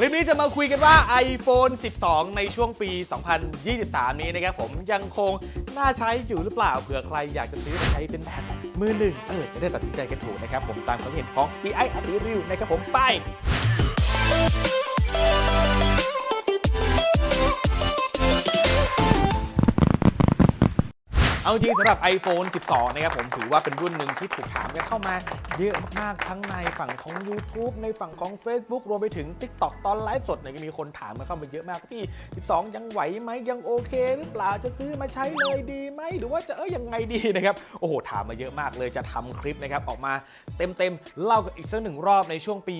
คลิปนี้จะมาคุยกันว่า iPhone 12 ในช่วงปี 2023 นี้นะครับผมยังคงน่าใช้อยู่หรือเปล่าเผื่อใครอยากจะซื้อใช้เป็นแบบมือหนึ่งเออจะได้ตัดสินใจกันถูกนะครับผมตามความเห็นของ DI อัติริวนะครับผมไป เอาจริงสำหรับ iPhone 12 นะครับผมถือว่าเป็นรุ่นหนึ่งที่ถูกถามกันเข้ามาเยอะมากๆทั้งในฝั่งของ YouTube ในฝั่งของ Facebook รวมไปถึง TikTok ตอนไลฟ์สดเนี่ยก็มีคนถามมาเข้ามาเยอะมากพี่ 12 ยังไหวไหมยังโอเคหรือเปล่าจะซื้อมาใช้เลยดีไหมหรือว่าจะเอ้ยยังไงดีนะครับโอ้โหถามมาเยอะมากเลยจะทำคลิปนะครับออกมาเต็มๆเล่ากันอีกสักหนึ่งรอบในช่วงปี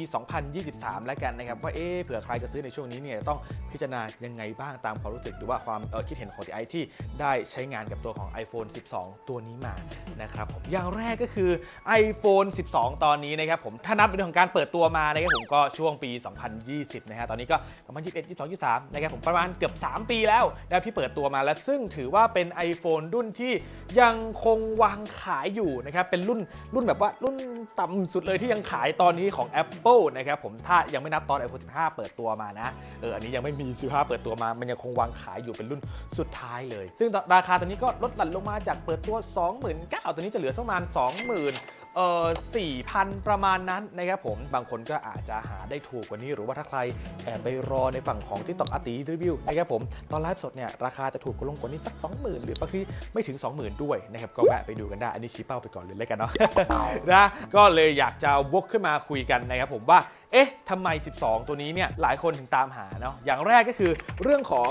2023 แล้วกันนะครับว่าเอ๊เผื่อใครจะซื้อในช่วงนี้เนี่ยต้องพิจารณายังไงบ้างตามความรู้สึกหรือว่าความคิดเห็นของ TI ที่ได้ใช้งานกับตัวของ iPhone 12 ตัวนี้มานะครับผมอย่างแรกก็คือ iPhone 12 ตอนนี้นะครับผมถ้านับในเรื่องของการเปิดตัวมานะครับผมก็ช่วงปี 2020 นะฮะตอนนี้ก็ 2021 22 23 นะครับผมประมาณเกือบ 3 ปีแล้วนะที่เปิดตัวมาแล้วซึ่งถือว่าเป็น iPhone รุ่นที่ยังคงวางขายอยู่นะครับเป็นรุ่นรุ่นแบบว่ารุ่นต่ำสุดเลยที่ยังขายตอนนี้ของ Apple นะครับผมถ้ายังไม่นับตอน iPhone 15 เปิดตัวมานะเอออันนี้ยังไม่มี 15 เปิดตัวมา มันยังคงวางขายอยู่เป็นรุ่นสุดท้ายเลย ซึ่งราคาตอนนี้ก็ลดหลั่นลงมาจากเปิดตัว 29,000ตอนนี้จะเหลือสักประมาณ 20,000เอ่อ4,000 ประมาณนั้นนะครับผม บางคนก็อาจจะหาได้ถูกกว่านี้ หรือว่าถ้าใครแอบไปรอในฝั่งของที่ตอกอาตีรีวิวนะครับผม ตอนไลฟ์สดเนี่ยราคาจะถูกกว่าลงกว่านี้สัก 20,000 หรือบางทีไม่ถึง 20,000 ด้วยนะครับ ก็แวะไปดูกันได้ อันนี้ชี้เป้าไปก่อนเลยแล้วกันเนาะ นะ ก็เลยอยากจะวกขึ้นมาคุยกันนะครับผมว่า เอ๊ะทำไม 12 ตัวนี้เนี่ยหลายคนถึงตามหาเนาะอย่างแรกก็คือเรื่องของ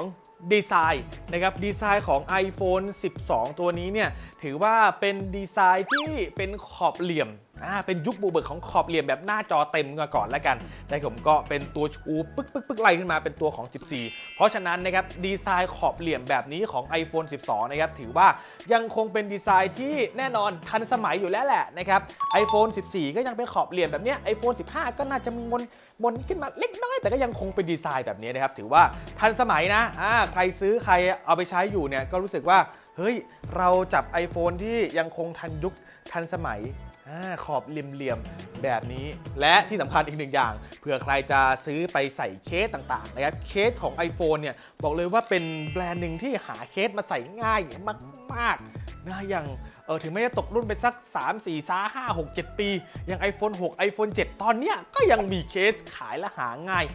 ดีไซน์นะครับดีไซน์ของ iPhone 12 ตัวนี้เนี่ยถือว่าเป็นดีไซน์ที่เป็นขอบเหลี่ยม อ่าเป็นยุคบูเบิกของขอบเหลี่ยมแบบหน้าจอเต็มมาก่อนแล้วกันแต่ผมก็เป็นตัวชูปึ๊กปึ๊กปึ๊กไล่ขึ้นมาเป็นตัวของ 14 เพราะฉะนั้นนะครับดีไซน์ขอบเหลี่ยมแบบนี้ของ iPhone 12 นะครับถือว่ายังคงเป็นดีไซน์ที่แน่นอนทันสมัยอยู่แล้วแหละนะครับ iPhone 14 ก็ยังเป็นขอบเหลี่ยมแบบนี้ iPhone 15 ก็น่าจะมีมนมนขึ้นมาเล็กน้อย แต่ก็ยังคงเป็นดีไซน์แบบนี้นะครับถือว่าทันสมัยนะอ่าใครซื้อใครเอาไปใช้อยู่เนี่ยก็รู้สึกว่าเฮ้ยเราจับ iPhone ที่ยังคงทันยุคทันสมัย อาขอบเหลี่ยมๆแบบนี้ และที่สำคัญอีกหนึ่งอย่างเผื่อใครจะซื้อไปใส่เคสต่างๆนะครับเคสของ iPhone เนี่ยบอกเลยว่าเป็นแบรนด์หนึ่งที่หาเคสมาใส่ง่ายมากๆนะอย่างเออถึงแม้จะตกรุ่นไปสัก 3 4 3 5 6 7 ปี อย่าง iPhone 6 iPhone 7 ตอนเนี้ยก็ยังมีเคสขายและหาง่าย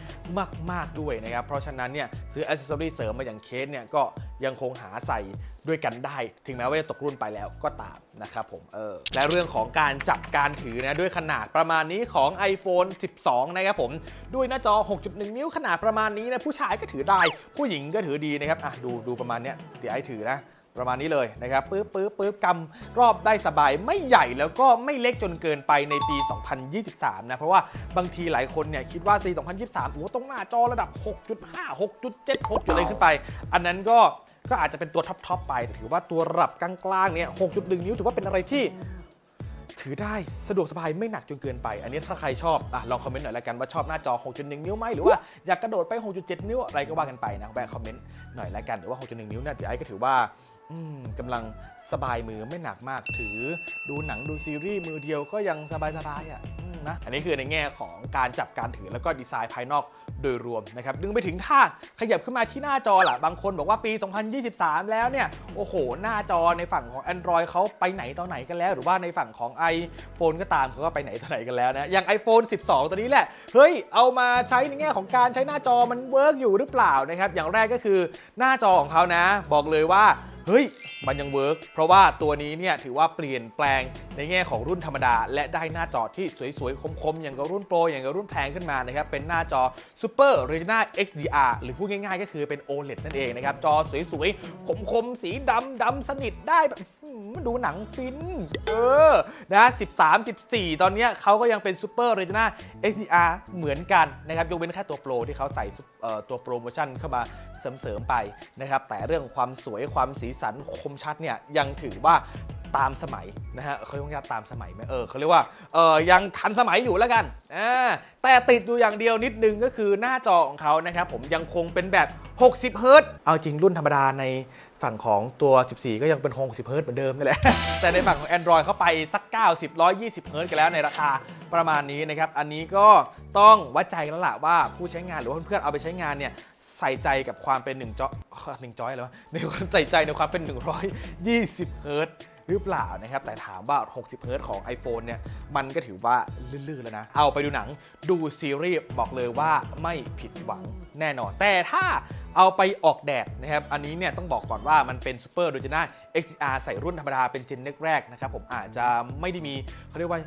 มากๆด้วยนะครับเพราะฉะนั้นเนี่ยซื้ออ c เซสซอรี่เสริมมาอย่างเคสเนี่ยก็ยังคงหาใส่ด้วยกันได้ ถึงแม้ว่าจะตกรุ่นไปแล้วก็ตามนะครับผมเออและเรื่องของการจับการถือนะด้วยขนาดประมาณนี้ของ iPhone 12 นะครับผม ด้วยหน้าจอ 6.1 นิ้วขนาดประมาณนี้นะผู้ชายก็ถือได้ ผู้หญิงก็ถือดีนะครับอะดูดูประมาณเนี้ยเดี๋ยวไอ้ถือนะประมาณนี้เลยนะครับปื๊บปื๊บปื๊บกำรอบได้สบายไม่ใหญ่แล้วก็ไม่เล็กจนเกินไปในปี 2023 นะ เพราะว่าบางทีหลายคนเนี่ยคิดว่าปี2023โอ้ต้องหน้าจอระดับ 6.5 6.7 6จุดอะไรขึ้นไป อันนั้นก็ก็อาจจะเป็นตัวท็อปๆไปแต่ถือว่าตัวระดับกลางๆเนี่ย 6.1 นิ้วถือว่าเป็นอะไรที่ ถือได้สะดวกสบายไม่หนักจนเกินไป อันนี้ถ้าใครชอบอะลองคอมเมนต์หน่อยละกันว่าชอบหน้าจอ 6.1 นิ้วไหมหรือว่าอยากกระโดดไป 6.7 นิ้วอะไรก็ว่ากันไปนะแวะคอมเมนต์หน่อยละกันหรือว่า 6.1 นิ้วเนี่ยไอ้ก็ถือว่าอืมกำลังสบายมือไม่หนักมากถือ ดูหนังดูซีรีส์มือเดียวก็ยังสบายสบายๆอะนะอันนี้คือในแง่ของการจับการถือแล้วก็ดีไซน์ภายนอก โดยรวมนะครับดึงไปถึงถ้าขยับขึ้นมาที่หน้าจอล่ะ บางคนบอกว่าปี 2023 แล้วเนี่ย โอ้โห หน้าจอในฝั่งของ Android เขาไปไหนตอนไหนกันแล้ว หรือว่าในฝั่งของ iPhone ก็ตามเขาก็ไปไหนตอนไหนกันแล้วนะอย่าง iPhone 12 ตัวนี้แหละ เฮ้ย เอามาใช้ในแง่ของการใช้หน้าจอมันเวิร์กอยู่หรือเปล่านะครับอย่างแรกก็คือหน้าจอของเขานะ บอกเลยว่า เฮ้ย มันยังเวิร์กเพราะว่าตัวนี้เนี่ยถือว่าเปลี่ยนแปลงในแง่ของรุ่นธรรมดา และได้หน้าจอที่สวยๆ คมๆ อย่างกับรุ่นโปร อย่างกับรุ่นแพงขึ้นมานะครับ เป็นหน้าจอ Super Retina XDR หรือพูดง่ายๆ ก็คือเป็น OLED นั่นเองนะครับ จอสวยๆ คมๆ สีดำดำสนิทได้แบบอื้อหือดูหนังฟิน เออ นะ 13 14 ตอนเนี้ยเขาก็ยังเป็น Super Retina XDR เหมือนกันนะครับ ยกเว้นแค่ตัวโปรที่เขาใส่ตัวโปรโมชั่นเข้ามาเสริมๆไปนะครับ แต่เรื่องความสวยความสีสันคมชัดเนี่ยยังถือว่าตามสมัยนะฮะเขาเรียกว่าตามสมัยไหมเออเขาเรียกว่าเออยังทันสมัยอยู่แล้วกันอ่าแต่ติดอยู่อย่างเดียวนิดนึงก็คือหน้าจอของเขานะครับผมยังคงเป็นแบบ 60 เฮิรตซ์เอาจริงรุ่นธรรมดาในฝั่งของตัว 14 ก็ยังเป็น60เฮิรตซ์เหมือนเดิมนี่แหละ แต่ในฝั่งของ Android เขาไปสัก 90 120เฮิรตซ์กันแล้วในราคาประมาณนี้นะครับ อันนี้ก็ต้องวัดใจกันแล้วล่ะว่าผู้ใช้งานหรือว่าเพื่อนๆเอาไปใช้งานเนี่ย ส่ใจกับความเป็น1จอหนึ่งจอยเลยวในความใส่ใจในความเป็น 120เฮิร์ตหรือเปล่านะครับ แต่ถามว่า 60เฮิร์ตของ iPhone เนี่ย มันก็ถือว่าลื่นๆแล้วนะ เอาไปดูหนังดูซีรีส์บอกเลยว่าไม่ผิดหวังแน่นอน แต่ถ้าเอาไปออกแดดนะครับ อันนี้เนี่ยต้องบอกก่อนว่ามันเป็น Super d o j a n a XDR ใส่รุ่นธรรมดาเป็นเจนแรกๆนะครับ ผมอาจจะไม่ได้มีเขาเรียกว่า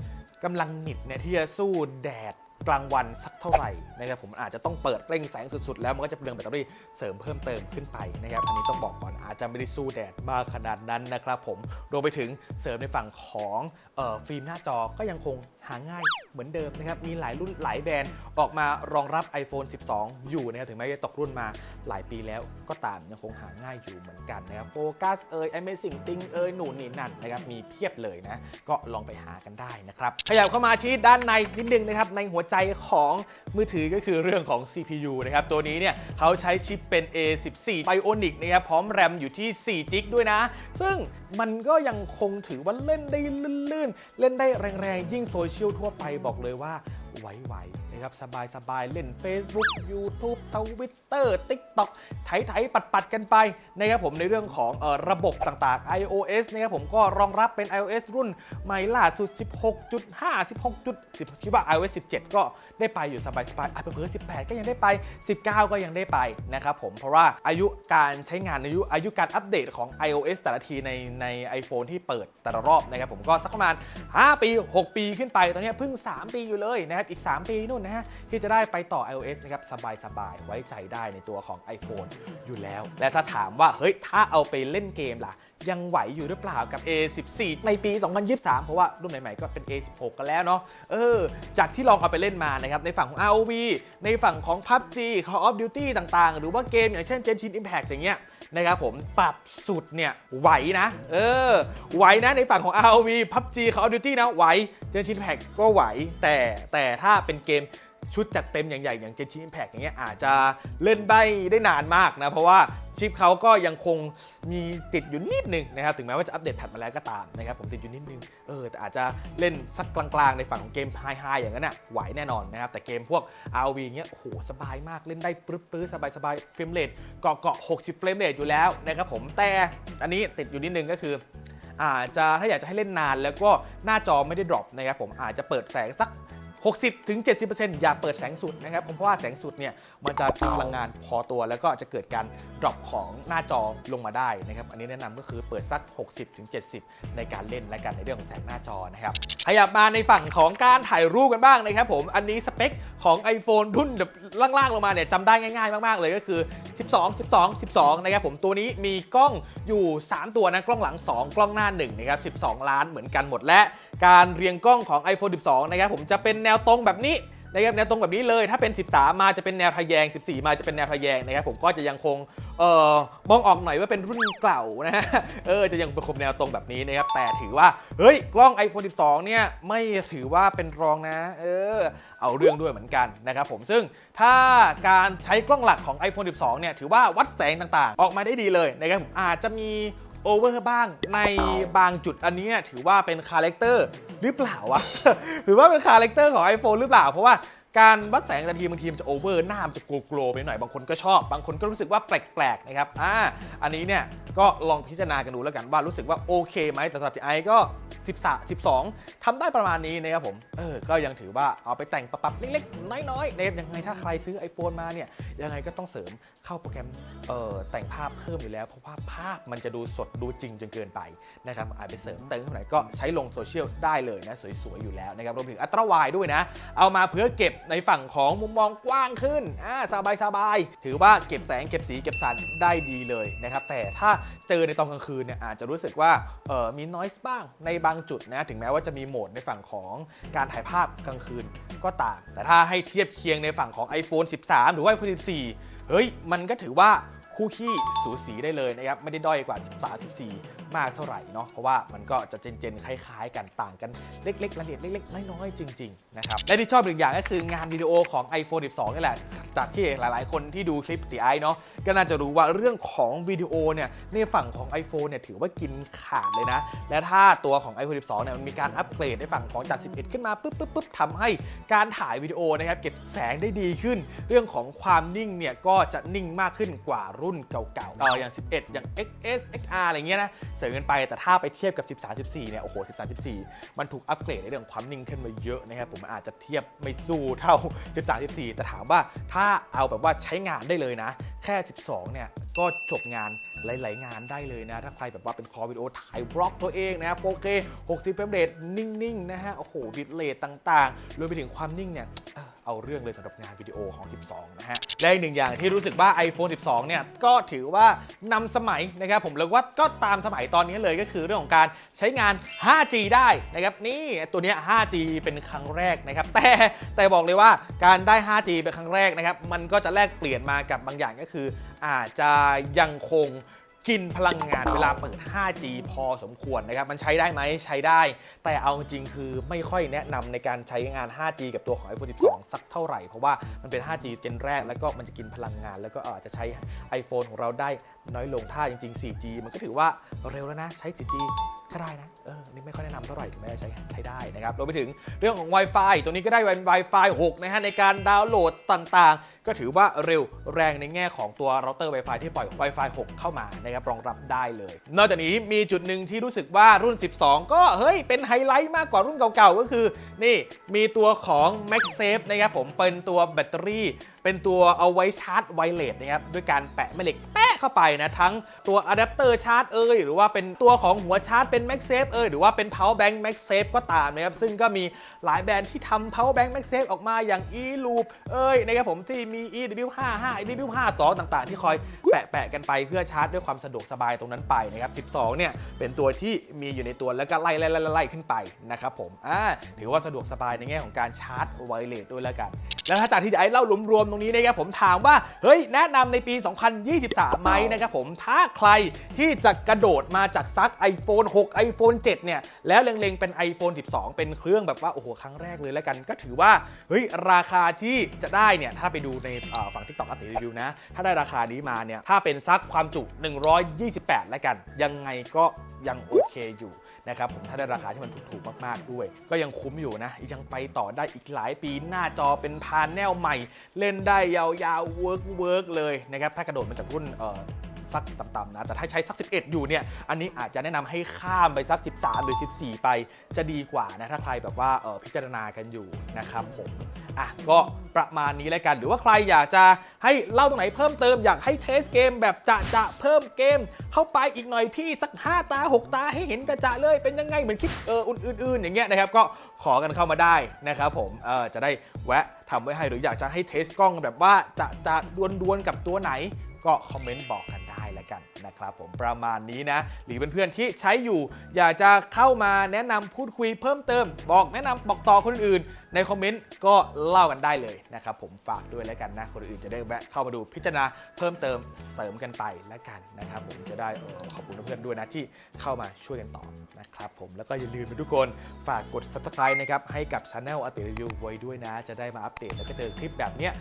กำลังหนิดเนี่ยที่จะสู้แดด กลางวันสักเท่าไหร่นะครับผมอาจจะต้องเปิดเร่งแสงสุดๆ แล้วมันก็จะเปลืองแบตเตอรี่เสริมเพิ่มเติมขึ้นไปนะครับอันนี้ต้องบอกก่อนอาจจะไม่ได้สู้แดดมากขนาดนั้นนะครับผมรวมไปถึงเสริมในฝั่งของออฟิล์มหน้าจอก็ยังคง หาง่ายเหมือนเดิมนะครับ มีหลายรุ่นหลายแบรนด์ออกมารองรับ iPhone 12 อยู่นะครับ ถึงแม้จะตกรุ่นมาหลายปีแล้วก็ตามยังคงหาง่ายอยู่เหมือนกันนะครับโฟกัสเอ่ย Amazing Thing เอ่ยหนูนนี่นั่นนะครับ มีเพียบเลยนะ ก็ลองไปหากันได้นะครับ ขยับเข้ามาที่ด้านในนิดนึงนะครับ ในหัวใจของมือถือก็คือเรื่องของ CPU นะครับ ตัวนี้เนี่ยเขาใช้ชิปเป็น A14 Bionic นะครับ พร้อมแรมอยู่ที่4 g b ด้วยนะ ซึ่งมันก็ยังคงถือว่าเล่นได้ลื่นๆ เล่นได้แรงๆ ยิ่งโซเชียลชียลทั่วไปบอกเลยว่า ไหวๆนะครับสบายๆ เล่น Facebook YouTube Twitter TikTok ไถๆปัดๆกันไปนะครับผมในเรื่องของออระบบต่างๆ iOS นะครับผมก็รองรับเป็น iOS รุ่นใหม่ล่าสุด 16.5 16. 10คิดว่า iOS 17 ก็ได้ไปอยู่สบายๆอาจจะเพิ่ม18 ก็ยังได้ไป 19 ก็ยังได้ไปนะครับผมเพราะว่าอายุการใช้งานอายุอายุการอัปเดตของ iOS แต่ละทีในใน iPhone ที่เปิดแต่ละรอบนะครับผมก็สักประมาณ 5 ปี 6 ปีขึ้นไปตอนนี้เพิ่ง 3 ปีอยู่เลยนะครับอีก 3 ปีนู่นนะฮะ ที่จะได้ไปต่อ iOS นะครับ สบายๆ ไว้ใจได้ในตัวของ iPhone อยู่แล้ว และถ้าถามว่า เฮ้ย ถ้าเอาไปเล่นเกมล่ะยังไหวอยู่หรือเปล่ากับ A14 ในปี 2023 เพราะว่ารุ่นใหม่ๆก็เป็น A16 กันแล้วเนาะเออ จากที่ลองเอาไปเล่นมานะครับ ในฝั่งของ ROV ในฝั่งของ PUBG Call of Duty ต่างๆ หรือว่าเกมอย่างเช่น Genshin Impact อย่างเงี้ยนะครับผมปรับสุดเนี่ยไหวนะเออไหวนะในฝั่งของ ROV PUBG Call of Duty นะไหว Genshin Impact ก็ไหวแต่แต่ถ้าเป็นเกม ชุดจัดเต็มอย่างใหญ่อย่าง Genshin Impact อย่างเงี้ยอาจจะเล่นได้ได้นานมากนะเพราะว่าชิปเขาก็ยังคงมีติดอยู่นิดนึงนะครับถึงแม้ว่าจะอัปเดตแพทมาแล้วก็ตามนะครับผมติดอยู่นิดนึงเออแต่อาจจะเล่นสักกลางๆในฝั่งของเกมไฮๆอย่างนั้นน่ะไหวแน่นอนนะครับแต่เกมพวก RV เงี้ยโอ้โหสบายมากเล่นได้ปรื้ดๆสบายๆเฟรมเรทเกาะเกาะ60เฟรมเรทอยู่แล้วนะครับผมแต่อันนี้ติดอยู่นิดนึงก็คืออาจจะถ้าอยากจะให้เล่นนานแล้วก็หน้าจอไม่ได้ดรอปนะครับผมอาจจะเปิดแสงสัก 60ถึง70%อย่าเปิดแสงสุดนะครับผมเพราะว่าแสงสุดเนี่ยมันจะกินพลังงานพอตัว แล้วก็จะเกิดการดรอปของหน้าจอลงมาได้นะครับอันนี้แนะนำก็คือเปิดสัก 60ถึง70 ในการเล่นและกันในเรื่องของแสงหน้าจอนะครับ ขยับมาในฝั่งของการถ่ายรูปกันบ้างนะครับผมอันนี้สเปคของ iPhone รุ่นแบบล่างๆลงมาเนี่ยจำได้ง่าย ๆ มากๆ เลยก็คือ 12 12 12 นะครับผมตัวนี้มีกล้องอยู่ 3 ตัวนะกล้องหลัง 2 กล้องหน้า1นะครับ12 ล้านเหมือนกันหมดและ การเรียงกล้องของ iPhone 12 นะครับผมจะเป็นแนวตรงแบบนี้ นะครับแนวตรงแบบนี้เลยถ้าเป็น 13 มาจะเป็นแนวทะแยง 14 มาจะเป็นแนวทะแยงนะครับผมก็จะยังคงเอ่อมองออกหน่อยว่าเป็นรุ่นเก่านะฮะเออจะยังเป็นคมแนวตรงแบบนี้นะครับแต่ถือว่าเฮ้ยกล้อง iPhone 12 เนี่ยไม่ถือว่าเป็นรองนะ เออเอาเรื่องด้วยเหมือนกันนะครับผมซึ่งถ้าการใช้กล้องหลักของ iPhone 12 เนี่ยถือว่าวัดแสงต่างๆ ออกมาได้ดีเลยนะครับผมอาจจะมีโอเวอร์บ้างในบางจุดอันนี้ถือว่าเป็นคาแรคเตอร์หรือเปล่าวะถือว่าเป็นคาแรคเตอร์ของ iPhone หรือเปล่า เพราะว่า การวัดแสงแต่ละทีบางทีมันจะโอเวอร์หน้ามันจะโกลๆไปหน่อยบางคนก็ชอบ บางคนก็รู้สึกว่าแปลกๆนะครับอ่าอันนี้เนี่ยก็ลองพิจารณากันดูแล้วกันว่ารู้สึกว่าโอเคไหมแต่สำหรับไอก็13 12ทำได้ประมาณนี้นะครับผมเออก็ยังถือว่าเอาไปแต่งปรับๆเล็กๆน้อยๆนะครับยังไงถ้าใครซื้อ iPhone มาเนี่ยยังไงก็ต้องเสริมเข้าโปรแกรมเอ่อแต่งภาพเพิ่มอยู่แล้วเพราะว่าภาพมันจะดูสดดูจริงจนเกินไปนะครับอาจไปเสริมเติมเท่าไหร่ก็ใช้ลงโซเชียลได้เลยนะสวยๆอยู่แล้วนะครับรวมถึงอัตราไวด์ด้วยนะ เอามาเพื่อเก็บในฝั่งของมุมมองกว้างขึ้นอ่าสบายสบายๆถือว่าเก็บแสงเก็บสีเก็บสันได้ดีเลยนะครับ แต่ถ้าเจอในตอนกลางคืนเนี่ยอาจจะรู้สึกว่าเออมีนอยส์บ้างในบางจุดนะถึงแม้ว่าจะมีโหมดในฝั่งของการถ่ายภาพกลางคืนก็ตาม แต่ถ้าให้เทียบเคียงในฝั่งของ iPhone 13 หรือว่า iPhone 14 เฮ้ย มันก็ถือว่าคู่ขี้สูสีได้เลยนะครับ ไม่ได้ด้อยกว่า 13 14มากเท่าไหร่เนาะเพราะว่ามันก็จะเจนๆคล้ายๆ กันต่างกันเล็กๆรายละเอียดเล็กๆน้อยๆจริงๆนะครับและที่ชอบอีกอย่างก็คืองานวิดีโอของ iPhone 12นี่แหละจากที่หลายๆ คนที่ดูคลิปตีไอเนาะก็น่าจะรู้ว่าเรื่องของวิดีโอเนี่ยในฝั่งของ iPhone เนี่ยถือว่ากินขาดเลยนะ และถ้าตัวของ iPhone 12เนี่ยมันมีการอัปเกรดในฝั่งของจาก 11 ขึ้นมาปุ๊บปุ๊บปุ๊บทำให้การถ่ายวิดีโอนะครับเก็บแสงได้ดีขึ้น เรื่องของความนิ่งเนี่ยก็จะนิ่งมากขึ้นกว่ารุ่นเก่าๆเอออย่าง 11 อย่าง XS XR อะไรเงี้ยนะเสริมกันไปแต่ถ้าไปเทียบกับ 13 14 เนี่ย โอ้โห 13 14 มันถูกอัปเกรดในเรื่องความนิ่งขึ้นมาเยอะนะครับผมอาจจะเทียบไม่สู้เท่า 13 14 แต่ถามว่าถ้าเอาแบบว่าใช้งานได้เลยนะ แค่ 12 เนี่ย ก็จบงานหลาย ๆ งานได้เลยนะ ถ้าใครแบบว่าเป็นคอวิดีโอถ่ายบล็อกตัวเองนะ 4K 60เฟรมเรทนิ่ง ๆ นะฮะ โอ้โหบิตเรทต่างๆ รวมไปถึงความนิ่งเนี่ยเอาเรื่องเลยสำหรับงานวิดีโอของ 12 นะฮะ และอีกหนึ่งอย่างที่รู้สึกว่า iPhone 12 เนี่ย ก็ถือว่านำสมัยนะครับ ผมเรียว่าก็ตามสมัยตอนนี้เลยก็คือเรื่องของการใช้งาน 5G ได้นะครับนี่ตัวนี้ 5G เป็นครั้งแรกนะครับแต่แต่บอกเลยว่าการได้ 5G เป็นครั้งแรกนะครับมันก็จะแลกเปลี่ยนมากับบางอย่างก็คือ อาจจะยังคง กินพลังงานเวลาเปิด 5G พอสมควรนะครับ มันใช้ได้ไหมใช้ได้ แต่เอาจริงคือไม่ค่อยแนะนำในการใช้งาน 5G กับตัวของ iPhone 12 สักเท่าไหร่ เพราะว่ามันเป็น 5G เจนแรก แล้วก็มันจะกินพลังงาน แล้วก็อาจจะใช้ iPhone ของเราได้น้อยลงถ้าจริง ๆ 4G มันก็ถือว่าเร็วแล้วนะ ใช้ 4G ก็ได้นะ เออ นี่ไม่ค่อยแนะนำเท่าไหร่ถึงแม้จะใช้ใช้ได้นะครับ รวมไปถึงเรื่องของ Wi-Fi ตัวนี้ก็ได้ Wi-Fi 6 นะฮะ ในการดาวน์โหลดต่างๆ ก็ถือว่าเร็วแรงในแง่ของตัวเราเตอร์ Wi-Fi ที่ปล่อย Wi-Fi 6 เข้ามานะครับรองรับได้เลย นอกจากนี้มีจุดหนึ่งที่รู้สึกว่ารุ่น 12 ก็เฮ้ยเป็นไฮไลท์มากกว่ารุ่นเก่าๆ ก็คือ นี่มีตัวของ MagSafe นะครับผมเป็นตัวแบตเตอรี่ เป็นตัวเอาไว้ชาร์จไวเลสนะครับด้วยการแปะแม่เหล็กแปะ เข้าไปนะ ทั้งตัวอะแดปเตอร์ชาร์จเอ่ยหรือว่าเป็นตัวของหัวชาร์จเป็น MagSafe เอ่ยหรือว่าเป็น Power Bank MagSafe ก็ตามนะครับ ซึ่งก็มีหลายแบรนด์ที่ทำ Power Bank MagSafe ออกมาอย่าง eLoop เอ่ยนะครับผมที่มี EW55 EW52 ต่างๆ ที่คอยแปะแปะๆกันไปเพื่อชาร์จด้วยความสะดวกสบายตรงนั้นไปนะครับ12 เนี่ยเป็นตัวที่มีอยู่ในตัวแล้วก็ไล่ไล่ไล่ไล่ขึ้นไปนะครับผมอ่าถือว่าสะดวกสบายในแง่ของการชาร์จไวเลสด้วยแล้วกัน แล้วถ้าจากที่ไอ้เล่ารวมๆตรงนี้นะครับผมถามว่าเฮ้ยแนะนำในปี 2023 ไหมนะครับผมถ้าใครที่จะกระโดดมาจากซัก iPhone 6 iPhone 7 เนี่ย แล้วเล็งๆ เป็น iPhone 12 เป็นเครื่องแบบว่า โอ้โห ครั้งแรกเลยแล้วกัน ก็ถือว่า เฮ้ย ราคาที่จะได้เนี่ย ถ้าไปดูในฝั่ง TikTok อาติรีวิวนะ ถ้าได้ราคานี้มาเนี่ย ถ้าเป็นซักความจุ 128 แล้วกัน ยังไงก็ยังโอเคอยู่นะครับผมถ้าได้ราคาที่มันถูกๆมากๆด้วย ก็ยังคุ้มอยู่นะยังไปต่อได้อีกหลายปีหน้าจอเป็นพาแนวใหม่ เล่นได้ยาวๆเวิร์กเวิร์กเลยนะครับถ้ากระโดดมาจากรุ่นเอ่อ สักต่ำๆนะ แต่ถ้าใช้สัก 11 อยู่เนี่ย อันนี้อาจจะแนะนำให้ข้ามไปสัก 13 หรือ 14 ไปจะดีกว่านะ ถ้าใครแบบว่าเออพิจารณากันอยู่นะครับผมอะก็ประมาณนี้แล้วกัน หรือว่าใครอยากจะให้เล่าตรงไหนเพิ่มเติมอยากให้เทสเกมแบบจะจะเพิ่มเกม เข้าไปอีกหน่อยพี่สัก 5 ตา 6 ตาให้เห็นกระจะเลยเป็นยังไงเหมือนคลิปเอออื่นๆ อย่างเงี้ยนะครับก็ขอกันเข้ามาได้นะครับผมเออจะได้แวะทำไว้ให้หรืออยากจะให้เทสกล้องแบบว่าจะจะดวลๆกับตัวไหนก็คอมเมนต์บอกกัน แล้วกันนะครับผมประมาณนี้นะ หรือเพื่อนๆที่ใช้อยู่ อยากจะเข้ามาแนะนำพูดคุยเพิ่มเติม บอกแนะนำบอกต่อคนอื่นในคอมเมนต์ก็เล่ากันได้เลยนะครับผมฝากด้วยแล้วกันนะ คนอื่นจะได้แวะเข้ามาดูพิจารณาเพิ่มเติมเสริมกันไปแล้วกันนะครับผมจะได้ขอบคุณเพื่อนด้วยนะที่เข้ามาช่วยกันต่อนะครับผมแล้วก็อย่าลืมนะทุกคนฝากกด subscribe นะครับให้กับช anel อติรีวิวไว้ด้วยนะ จะได้มาอัปเดตแล้วก็เจอคลิปแบบเนี้ย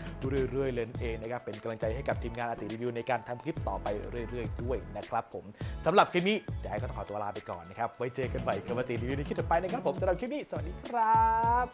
เรื่อยๆเลยนั่นเองนะครับเป็นกำลังใจให้กับทีมงานอติรีวิวในการทำคลิปต่อไปเรื่อย ๆ ด้วยนะครับผมสำหรับคลิปนี้แจ๊ก็ต้องขอตัวลาไปก่อนนะครับไว้เจอกันใหม่กับอติรีวิวในคลิปต่อไปนะครับผมสำหรับคลิปนี้สวัสดีครับ